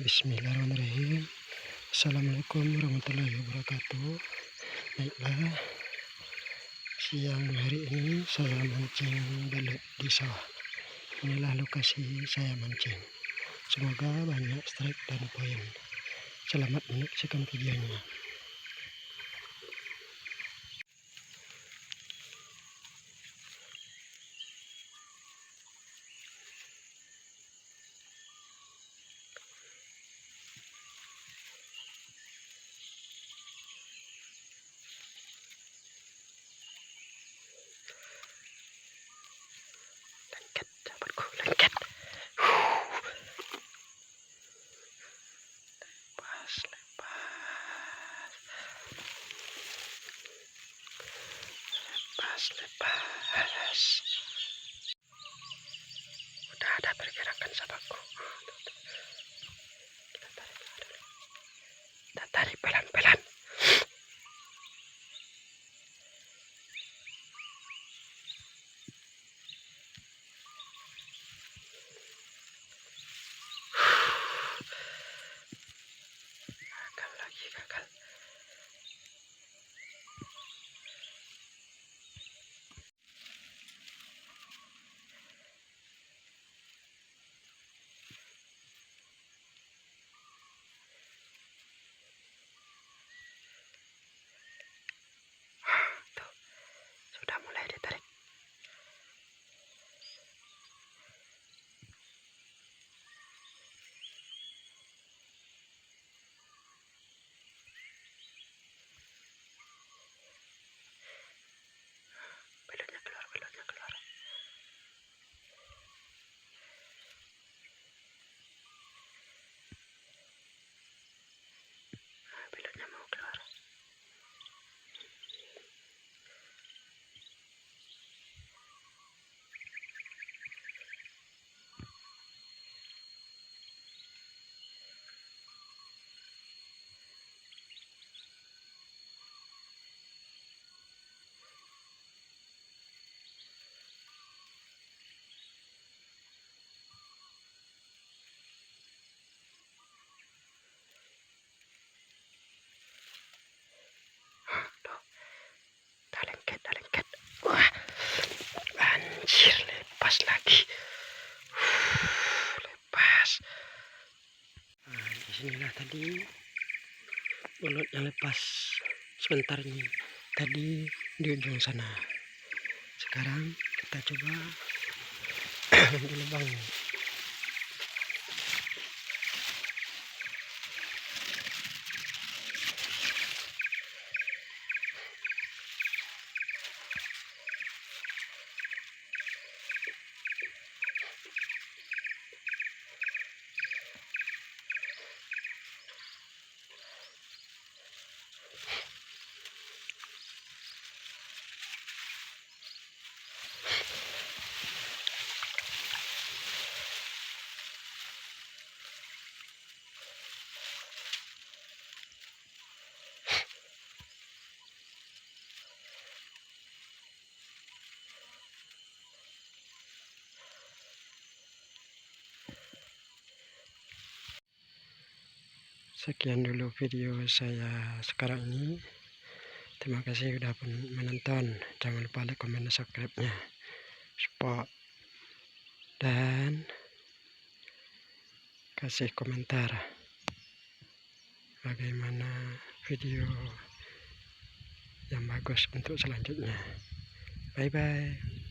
Bismillahirrahmanirrahim. Assalamualaikum warahmatullahi wabarakatuh. Baiklah Siang hari ini saya mancing belut di sawah Inilah lokasi saya mancing. Semoga banyak strike dan poin. Selamat menyaksikan videonya lepas lepas. Udah ada pergerakan sahabatku Sinilah tadi yang lepas sebentar ini. Tadi di ujung sana. Sekarang kita coba di lubang. Sekian dulu video saya sekarang ini. Terima kasih sudah menonton. Jangan lupa like, komen, dan subscribe-nya. Support. Dan kasih komentar bagaimana video yang bagus untuk selanjutnya. Bye bye.